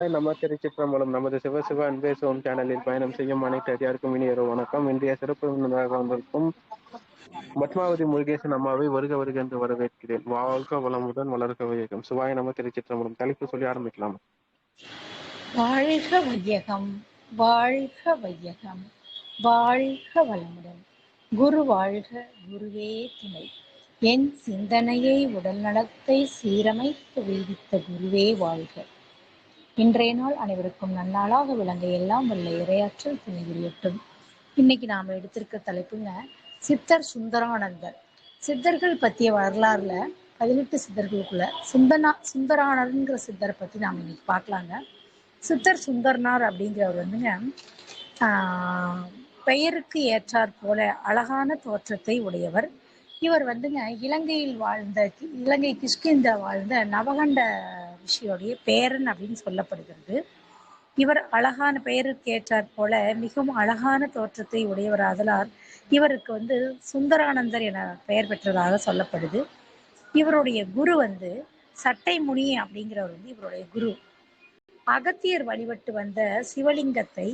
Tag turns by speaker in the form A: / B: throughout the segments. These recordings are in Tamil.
A: நம்ம திருச்சிற்றம்பலம் நமது சிவசிவ அன்பே சிவம் சேனலில் பயணம் செய்யும் அனைத்து அதிகாருக்கும் இனியொரு வணக்கம். இன்றைய சிறப்பு விருந்தினராக வந்திருக்கும் பத்மாவதி முருகேசன் அம்மாவை வருக வருக என்று வரவேற்கிறேன். வாழ்க வளமுடன் வளர்க வையகம். சிவாய நம்ம திருச்சிற்றம்பலம் தலைப்பு சொல்லி ஆரம்பிக்கலாம்.
B: வாழ்க வையகம் வாழ்க வையகம் வாழ்க வளமுடன். குரு வாழ்க குருவே துணை. என் சிந்தனையை உடல் நலத்தை சீரமைத்து வீதித்த குருவே வாழ்க. இன்றைய நாள் அனைவருக்கும் நன்னாளாக விளங்க எல்லாம் வல்ல இரையாற்றல் துணை புரியட்டும் இன்னைக்கு நாம எடுத்திருக்க தலைப்புங்க சித்தர் சுந்தரானந்தர் சித்தர்கள் பற்றிய வரலாறுல பதினெட்டு சித்தர்களுக்குள்ள சுந்தனா சுந்தரானர்ங்கிற சித்தரை பற்றி நாம் இன்னைக்கு பார்க்கலாங்க. சித்தர் சுந்தர்னார் அப்படிங்கிறவர் வந்துங்க ஆஹ், பெயருக்கு ஏற்றாற் போல அழகான தோற்றத்தை உடையவர். இவர் வந்துங்க இலங்கையில் வாழ்ந்த இலங்கை கிஷ்கிந்தா வாழ்ந்த நவகண்ட ரிஷியோடைய பேரன் அப்படின்னு சொல்லப்படுகிறது. இவர் அழகான பெயருக்கு ஏற்றாற் போல மிகவும் அழகான தோற்றத்தை உடையவர் ஆதலால் இவருக்கு வந்து சுந்தரானந்தர் என பெயர் பெற்றதாக சொல்லப்படுது. இவருடைய குரு வந்து சட்டை முனி அப்படிங்கிறவர் வந்து இவருடைய குரு. அகத்தியர் வழிபட்டு வந்த சிவலிங்கத்தை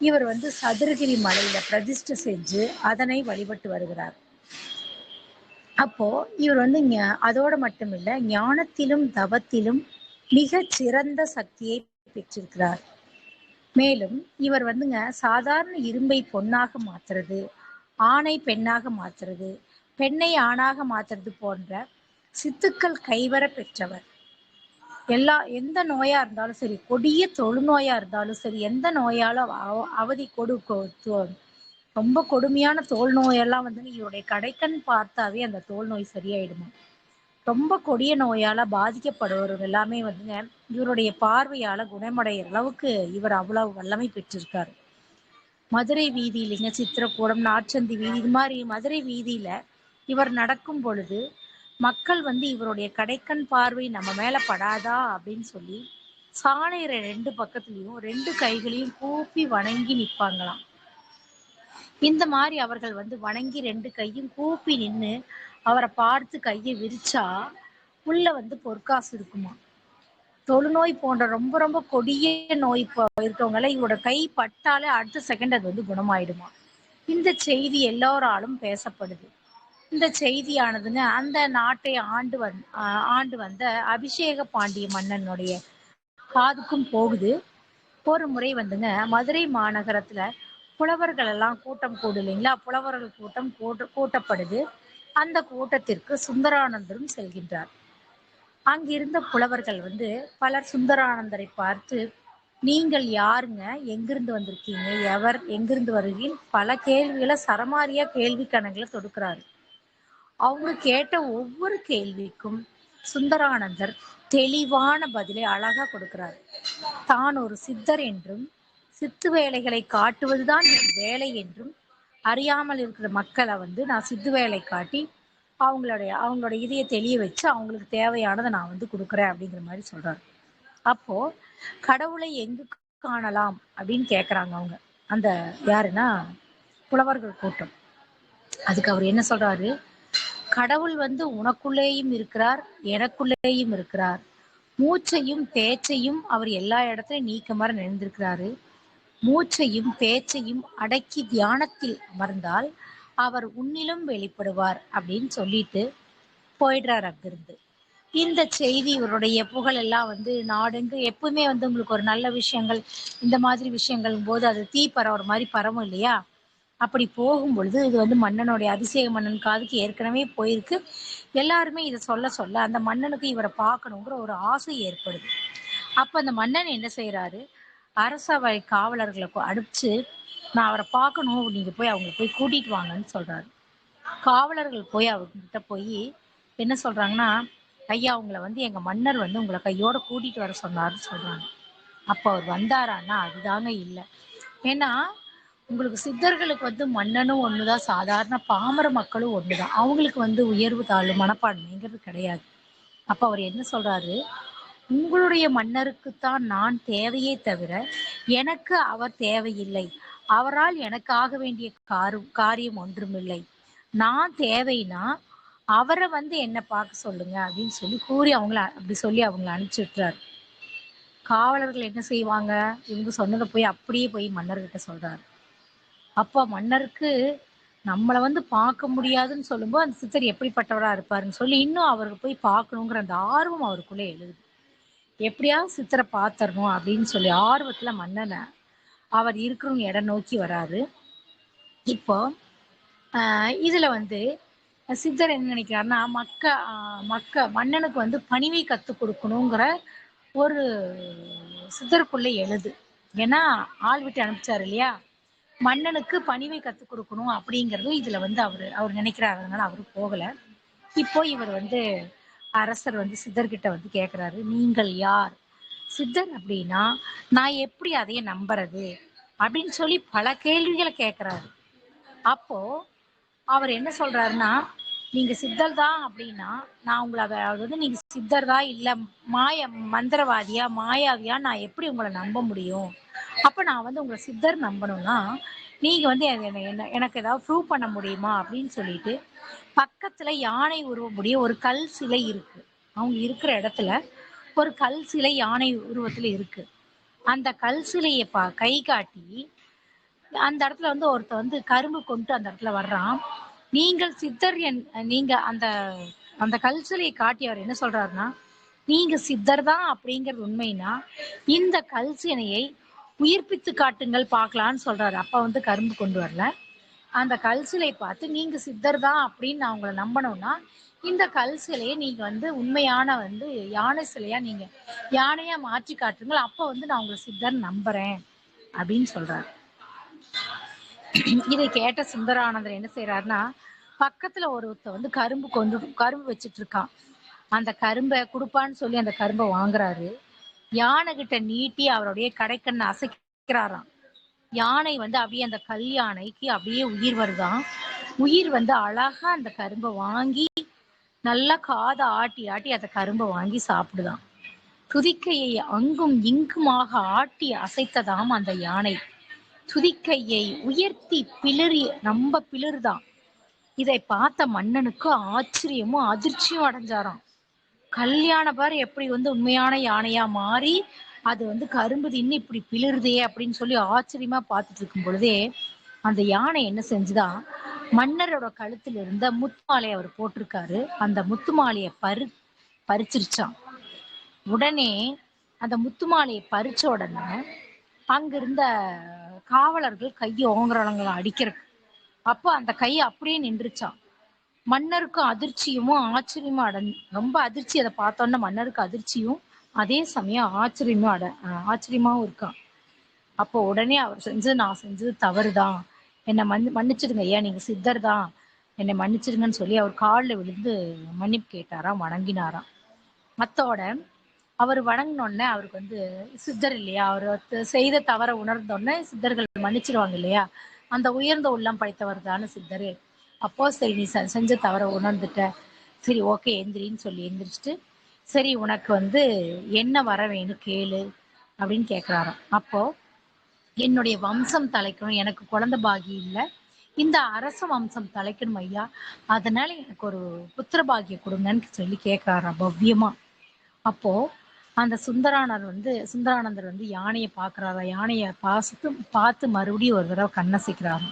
B: இவர் வந்து சதுரகிரி மலையில பிரதிஷ்டை செஞ்சு அதனை வழிபட்டு வருகிறார். அப்போ இவர் வந்து அதோட மட்டும் இல்ல ஞானத்திலும் தவத்திலும் மிக சிறந்த சக்தியை பெற்றிருக்கிறார். மேலும் இவர் வந்துங்க சாதாரண இரும்பை பொன்னாக மாத்துறது ஆணை பெண்ணாக மாத்துறது பெண்ணை ஆணாக மாத்துறது போன்ற சித்துக்கள் கைவர பெற்றவர். எல்லா எந்த நோயா இருந்தாலும் சரி கொடிய தொழுநோயா இருந்தாலும் சரி எந்த நோயால அவ- அவதி கொடு ரொம்ப கொடுமையான தோல் நோயெல்லாம் வந்து இவருடைய கடைக்கண் பார்த்தாவே அந்த தோல் நோய் சரியாயிடுமா ரொம்ப கொடிய நோயால பாதிக்கப்படுபவர் எல்லாமே வந்துங்க இவருடைய பார்வையால குணமடைகிற அளவுக்கு இவர் அவ்வளவு வல்லமை பெற்றிருக்காரு. மதுரை வீதியிலிங்க சித்திரக்கூடம் நாச்சந்தி வீதி இது மாதிரி மதுரை வீதியில இவர் நடக்கும் பொழுது மக்கள் வந்து இவருடைய கடைக்கண் பார்வை நம்ம மேல படாதா அப்படின்னு சொல்லி சாணையிற ரெண்டு பக்கத்துலயும் ரெண்டு கைகளையும் கூப்பி வணங்கி நிற்பாங்களாம் இந்த மாதிரி அவர்கள் வந்து வணங்கி ரெண்டு கையும் கூப்பி நின்னு அவரை பார்த்து கையை விரிச்சா உள்ள வந்து பொற்காசு இருக்குமா? தொழுநோய் போன்ற ரொம்ப ரொம்ப கொடிய நோய் இப்போ இருக்கவங்கள இவரோட கை பட்டாலே அடுத்த செகண்ட் அது வந்து குணமாயிடுமா? இந்த செய்தி எல்லோராலும் பேசப்படுது. இந்த செய்தியானதுங்க அந்த நாட்டை ஆண்டு வந் ஆஹ் ஆண்டு வந்த அபிஷேக பாண்டிய மன்னனுடைய காதுக்கும் போகுது. ஒரு முறை வந்துங்க மதுரை மாநகரத்துல புலவர்கள் எல்லாம் கூட்டம் கூடு இல்லைங்களா? புலவர்கள் கூட்டம் கூட்ட கூட்டப்படுது. அந்த கூட்டத்திற்கு சுந்தரானந்தரும் செல்கின்றார். அங்கிருந்த புலவர்கள் வந்து பலர் சுந்தரானந்தரை பார்த்து நீங்கள் யாருங்க? எங்கிருந்து வந்திருக்கீங்க? எவர் எங்கிருந்து வருகிறீங்க பல கேள்விகளை சரமாரியா கேள்வி கணக்குல தொடுக்கிறாரு. அவங்க கேட்ட ஒவ்வொரு கேள்விக்கும் சுந்தரானந்தர் தெளிவான பதிலை அழகா கொடுக்கிறார். தான் ஒரு சித்தர் என்றும் சித்து வேலைகளை காட்டுவதுதான் என் வேலை என்றும் அறியாமல் இருக்கிற மக்களை வந்து நான் சித்து வேலை காட்டி அவங்களுடைய அவங்களோட இதையை தெளிய வச்சு அவங்களுக்கு தேவையானதை நான் வந்து கொடுக்குறேன் அப்படிங்கிற மாதிரி சொல்றாரு. அப்போ கடவுளை எங்கு காணலாம் அப்படின்னு கேட்குறாங்க அவங்க. அந்த யாருன்னா புலவர்கள் கூட்டம். அதுக்கு அவர் என்ன சொல்றாரு? கடவுள் வந்து உனக்குள்ளேயும் இருக்கிறார் எனக்குள்ளேயும் இருக்கிறார். மூச்சையும் பேச்சையும் அவர் எல்லா இடத்துலையும் நீக்க மாதிரி நினைந்திருக்கிறாரு. மூச்சையும் பேச்சையும் அடக்கி தியானத்தில் அமர்ந்தால் அவர் உன்னிலும் வெளிப்படுவார் அப்படின்னு சொல்லிட்டு போயிடுறார் அங்கிருந்து. இந்த செய்தி இவருடைய புகழெல்லாம் வந்து நாடெங்கு எப்பவுமே வந்து உங்களுக்கு ஒரு நல்ல விஷயங்கள் இந்த மாதிரி விஷயங்கள் போது அது தீ பரவுற மாதிரி பரவும் இல்லையா? அப்படி போகும் பொழுது இது வந்து மன்னனுடைய அதிசய மன்னன் காதுக்கு ஏற்கனவே போயிருக்கு. எல்லாருமே இதை சொல்ல சொல்ல அந்த மன்னனுக்கு இவரை பார்க்கணுங்கிற ஒரு ஆசை ஏற்படுது. அப்ப அந்த மன்னன் என்ன செய்யறாரு அரசவை காவலர்களை அடிச்சு நான் அவரை பார்க்கணும். நீங்க போய் அவங்க போய் கூட்டிட்டு வாங்கன்னு சொல்றாரு. காவலர்கள் போய் அவர்கிட்ட போய் என்ன சொல்றாங்கன்னா ஐயா அவங்கள வந்து எங்க மன்னர் வந்து உங்களை கையோட கூட்டிட்டு வர சொன்னார்னு சொல்றாங்க. அப்ப அவர் வந்தாரான்னா அதுதாங்க இல்லை. ஏன்னா உங்களுக்கு சித்தர்களுக்கு வந்து மன்னனும் ஒண்ணுதான். சாதாரண பாமர மக்களும் ஒண்ணுதான். அவங்களுக்கு வந்து உயர்வு தாழ்வு மனப்பான்மைங்கிறது கிடையாது. அப்ப அவர் என்ன சொல்றாரு? உங்களுடைய மன்னருக்குத்தான் நான் தேவையே தவிர எனக்கு அவர் தேவையில்லை. அவரால் எனக்கு ஆக வேண்டிய காரு காரியம் ஒன்றுமில்லை. நான் தேவைன்னா அவரை வந்து என்ன பார்க்க சொல்லுங்க அப்படின்னு சொல்லி கூறி அவங்கள அப்படி சொல்லி அவங்கள அனுப்பிச்சு விட்டுறாரு. காவலர்கள் என்ன செய்வாங்க? இவங்க சொன்னதை போய் அப்படியே போய் மன்னர்கிட்ட சொல்றாரு. அப்ப மன்னருக்கு நம்மளை வந்து பார்க்க முடியாதுன்னு சொல்லும்போது அந்த சித்தர் எப்படிப்பட்டவரா இருப்பாருன்னு சொல்லி இன்னும் அவருக்கு போய் பார்க்கணுங்கிற அந்த ஆர்வம் அவருக்குள்ளே எழுது. எப்படியா சித்தரை பார்த்துடணும் அப்படின்னு சொல்லி ஆர்வத்துல மன்னனை அவர் இருக்கிற இடம் நோக்கி வராரு. இப்போ ஆஹ் இதுல வந்து சித்தர் என்ன நினைக்கிறாருன்னா மக்க மக்க மன்னனுக்கு வந்து பணிவை கற்றுக் கொடுக்கணுங்கிற ஒரு சித்தருக்குள்ள எழுது. ஏன்னா ஆள் விட்டு அனுப்பிச்சாரு இல்லையா? மன்னனுக்கு பணிவை கற்றுக் கொடுக்கணும் அப்படிங்கிறது இதுல வந்து அவர் அவர் நினைக்கிறாரு. அதனால அவரு போகல. இப்போ இவர் வந்து அரசர் வந்து சித்தர்கிட்ட வந்து கேக்குறாரு நீங்கள் யார்? சித்தர் அப்படின்னா நான் எப்படி அதைய நம்புறது? அப்படின்னு சொல்லி பல கேள்விகளை கேக்குறாரு. அப்போ அவர் என்ன சொல்றாருன்னா நீங்க சித்தர் தான் அப்படின்னா நான் உங்களை அதாவது நீங்க சித்தர் தான் இல்ல மாய மந்திரவாதியா மாயாவியா நான் எப்படி உங்களை நம்ப முடியும்? அப்ப நான் வந்து உங்களை சித்தர் நம்பணும்னா நீங்கள் வந்து என்ன- என்ன- எனக்கு ஏதாவது ப்ரூவ் பண்ண முடியுமா அப்படின்னு சொல்லிட்டு பக்கத்தில் யானை உருவமுடைய ஒரு கல் சிலை இருக்கு. அவங்க இருக்கிற இடத்துல ஒரு கல் சிலை யானை உருவத்தில் இருக்கு. அந்த கல் சிலையை பா கை காட்டி அந்த இடத்துல வந்து ஒருத்தன் வந்து கரும்பு கொண்டு அந்த இடத்துல வர்றான். நீங்கள் சித்தர் என் நீங்க அந்த அந்த கல் சிலையை காட்டி அவர் என்ன சொல்றாருன்னா நீங்க சித்தர் தான் அப்படிங்கிறது உண்மைனா இந்த கல் சிலையை உயிர்ப்பித்து காட்டுங்கள் பார்க்கலான்னு சொல்றாரு. அப்பா வந்து கரும்பு கொண்டு வரல. அந்த கல் சிலை பார்த்து நீங்க சித்தர் தான் அப்படின்னு நான் உங்களை நம்பணும்னா இந்த கல் சிலையை நீங்க வந்து உண்மையான வந்து யானை சிலையா நீங்க யானையா மாற்றி காட்டுங்கள். அப்ப வந்து நான் உங்களை சித்தர் நம்புறேன் அப்படின்னு சொல்றாரு. இதை கேட்ட சுந்தரானந்தர் என்ன செய்யறாருன்னா பக்கத்துல ஒருத்தர் வந்து கரும்பு கொண்டு கரும்பு வச்சிட்டு இருக்கான். அந்த கரும்பை கொடுப்பான்னு சொல்லி அந்த கரும்பை வாங்குறாரு. யானை கிட்ட நீட்டி அவருடைய கடைக்கண்ணை அசைக்கிறாராம். யானை வந்து அப்படியே அந்த கல் யானைக்கு அப்படியே உயிர் வருதான் உயிர் வந்து அழகா அந்த கரும்பை வாங்கி நல்லா காதை ஆட்டி ஆட்டி அந்த கரும்பை வாங்கி சாப்பிடுதான். துதிக்கையை அங்கும் இங்குமாக ஆட்டி அசைத்ததாம் அந்த யானை. துதிக்கையை உயர்த்தி பிளறி ரொம்ப பிளறுதான். இதை பார்த்த மன்னனுக்கு ஆச்சரியமும் அதிர்ச்சியும் அடைஞ்சாராம். கல்யாண பார் எப்படி வந்து உண்மையான யானையா மாறி அது வந்து கரும்பு தின்னு இப்படி பிளிருதே அப்படின்னு சொல்லி ஆச்சரியமா பார்த்துட்டு இருக்கும் பொழுதே அந்த யானை என்ன செஞ்சுதான் மன்னரோட கழுத்துல இருந்த முத்துமாலையை அவர் போட்டிருக்காரு. அந்த முத்து மாலையை பறி பறிச்சிருச்சான் உடனே அந்த முத்து மாலையை பறிச்ச உடனே அங்கிருந்த காவலர்கள் கையை ஓங்குறவங்களை அடிக்கிறதுக்கு அப்போ அந்த கை அப்படியே நின்றுச்சான் மன்னருக்கும் அதிர்ச்சியும் ஆச்சரியமும் அடன் ரொம்ப அதிர்ச்சி. அதை பார்த்தோன்னா மன்னருக்கு அதிர்ச்சியும் அதே சமயம் ஆச்சரியமும் அட ஆச்சரியமாவும் இருக்கான் அப்போ உடனே அவர் செஞ்சது நான் செஞ்சது தவறுதான். என்னை மன்னி மன்னிச்சிடுங்க ஐயா நீங்க சித்தர் தான் என்னை மன்னிச்சிடுங்கன்னு சொல்லி அவர் காலில் விழுந்து மன்னிப்பு கேட்டாராம் வணங்கினாராம். மத்தோட அவர் வணங்கினோடனே அவருக்கு வந்து சித்தர் இல்லையா அவர் செய்த தவற உணர்ந்தோடனே சித்தர்கள் மன்னிச்சிடுவாங்க இல்லையா? அந்த உயர்ந்த உள்ளம் படைத்தவர் தானே சித்தர். அப்போ சரி நீ செஞ்ச தவற உணர்ந்துட்ட. சரி ஓகே எந்திரின்னு சொல்லி எந்திரிச்சிட்டு சரி உனக்கு வந்து என்ன வர வேணும் கேளு அப்படின்னு கேட்குறாராம் அப்போ என்னுடைய வம்சம் தலைக்கணும் எனக்கு குழந்தை பாகி இல்லை. இந்த அரச வம்சம் தலைக்கணும் ஐயா. அதனால எனக்கு ஒரு புத்திர பாகியம் கொடுங்கன்னு சொல்லி கேட்குறாராம் பவ்யமா. அப்போ அந்த சுந்தரானர் வந்து சுந்தரானந்தர் வந்து யானையை பார்க்குறாரா யானையை பார்த்து பார்த்து மறுபடியும் ஒரு தடவை கண்ணசிக்கிறாராம்.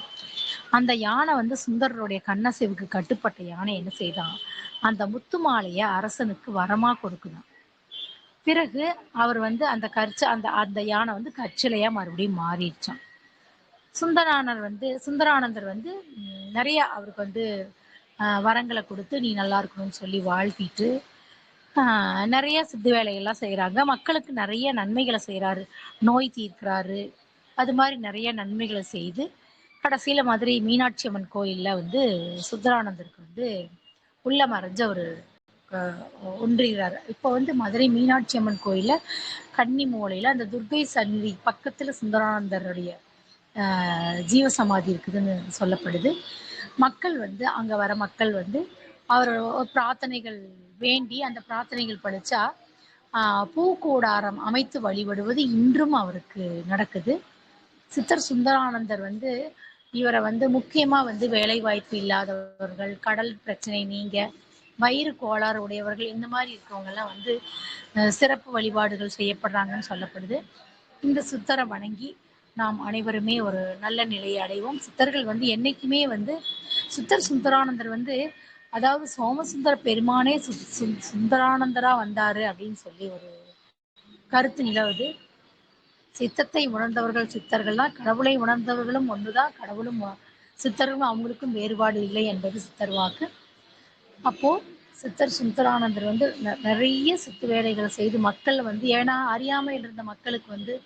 B: அந்த யானை வந்து சுந்தரருடைய கண்ணசைவுக்கு கட்டுப்பட்ட யானை என்ன செய்தான்? அந்த முத்து மாலையை அரசனுக்கு வரமா கொடுக்குதான். பிறகு அவர் வந்து அந்த கற்ச அந்த அந்த யானை வந்து கச்சிலையா மறுபடியும் மாறிடுச்சான். சுந்தரானர் வந்து சுந்தரானந்தர் வந்து நிறைய அவருக்கு வந்து வரங்களை கொடுத்து நீ நல்லா இருக்கணும்னு சொல்லி வாழ்த்திட்டு நிறைய சித்து வேலையெல்லாம் செய்கிறாங்க மக்களுக்கு நிறைய நன்மைகளை செய்கிறாரு நோய் தீர்க்கிறாரு. அது மாதிரி நிறைய நன்மைகளை செய்து கடைசியில மதுரை மீனாட்சி அம்மன் கோயில்ல வந்து சுந்தரானந்தருக்கு வந்து உள்ள மறைஞ்ச ஒரு ஒன்றுகிறார் இப்போ வந்து மதுரை மீனாட்சி அம்மன் கோயில கன்னி மூலையில அந்த துர்கை சந்நிதி பக்கத்துல சுந்தரானந்தருடைய ஆஹ், ஜீவ சமாதி இருக்குதுன்னு சொல்லப்படுது மக்கள் வந்து அங்க வர மக்கள் வந்து அவர் பிரார்த்தனைகள் வேண்டி அந்த பிரார்த்தனைகள் படிச்சா ஆஹ், பூக்கூடாரம் அமைத்து வழிபடுவது இன்றும் அவருக்கு நடக்குது சித்தர் சுந்தரானந்தர் வந்து இவரை வந்து முக்கியமா வந்து வேலை வாய்ப்பு இல்லாதவர்கள் கடல் பிரச்சனை நீங்க வயிறு கோளாறு உடையவர்கள் இந்த மாதிரி இருக்கவங்க எல்லாம் வந்து சிறப்பு வழிபாடுகள் செய்யப்படுறாங்கன்னு சொல்லப்படுது. இந்த சித்தரை வணங்கி நாம் அனைவருமே ஒரு நல்ல நிலையை அடைவோம். சித்தர்கள் வந்து என்னைக்குமே வந்து சித்தர் சுந்தரானந்தர் வந்து அதாவது சோமசுந்தர பெருமானே சு- சுந்தரானந்தரா வந்தாரு அப்படின்னு சொல்லி ஒரு கருத்து நிலவுது. சித்தத்தை உணர்ந்தவர்கள் சித்தர்கள் தான் கடவுளை உணர்ந்தவர்களும் ஒன்றுதான் கடவுளும் சித்தர்களும் அவங்களுக்கும் வேறுபாடு இல்லை என்பது சித்தர் வாக்கு. அப்போ சித்தர் சுந்தரானந்தர் வந்து ந- நிறைய சித்து வேலைகளை செய்து மக்கள் வந்து ஏன்னா அறியாமையில் இருந்த மக்களுக்கு வந்து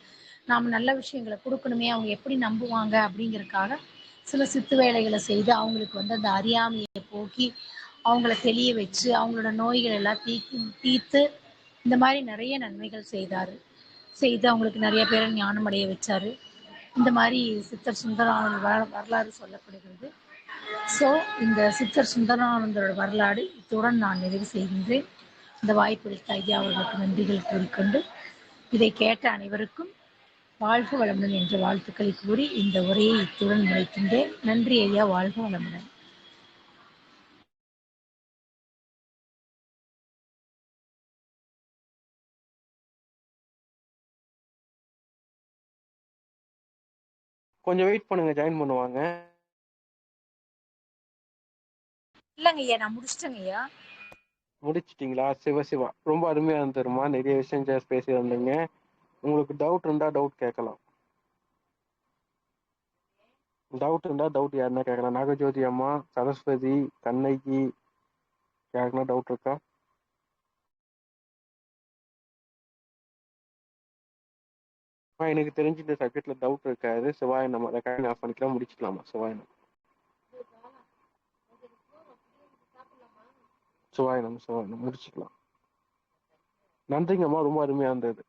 B: நாம் நல்ல விஷயங்களை கொடுக்கணுமே அவங்க எப்படி நம்புவாங்க? அப்படிங்கிறதுக்காக சில சித்து வேலைகளை செய்து அவங்களுக்கு வந்து அந்த அறியாமையை போக்கி அவங்கள தெளிய வச்சு அவங்களோட நோய்கள் எல்லாம் தீ தீர்த்து இந்த மாதிரி நிறைய நன்மைகள் செய்தார். செய்து அவங்களுக்கு நிறைய பேரை ஞானம் அடைய வச்சார். இந்த மாதிரி சித்தர் சுந்தரானந்த வர- வரலாறு சொல்லப்படுகிறது. ஸோ இந்த சித்தர் சுந்தரானந்தரோட வரலாறு இத்துடன் நான் நிறைவு செய்கின்றேன். இந்த வாய்ப்பளித்த ஐயா அவர்களுக்கு நன்றிகள் கூறிக்கொண்டு இதை கேட்ட அனைவருக்கும் வாழ்க வளமுடன் என்ற வாழ்த்துக்களை கூறி இந்த உரையை இத்துடன் முடிக்கின்றேன். நன்றி ஐயா வாழ்க வளமுடன்.
A: கொஞ்சம் வெயிட் பண்ணுங்க ஜாயின் பண்ணுவாங்க.
B: இல்லைங்க ஐயா நான் முடிச்சிட்டேங்க ஐயா.
A: முடிச்சிட்டீங்களா? சிவ சிவா. ரொம்ப அருமையா இருந்துருமா நிறைய விஷயம் பேசி வந்தீங்க. உங்களுக்கு டவுட் இருந்தா டவுட் கேட்கலாம். டவுட் இருந்தா டவுட் யாருன்னா கேட்கலாம். நாகஜோதி அம்மா சரஸ்வதி கண்ணகி யாருக்குன்னா டவுட் இருக்கா? எனக்கு தெரிஞ்சு இந்த சப்ஜெக்ட்ல டவுட் இருக்காது. சிவாய நம்ம ரெக்கார்டிங் ஆஃப் பண்ணிக்கலாம் முடிச்சுக்கலாமா? சிவாய நம்ம. சிவாய நம்ம சிவாய முடிச்சுக்கலாம். நன்றிங்கம்மா ரொம்ப அருமையா இருந்தது.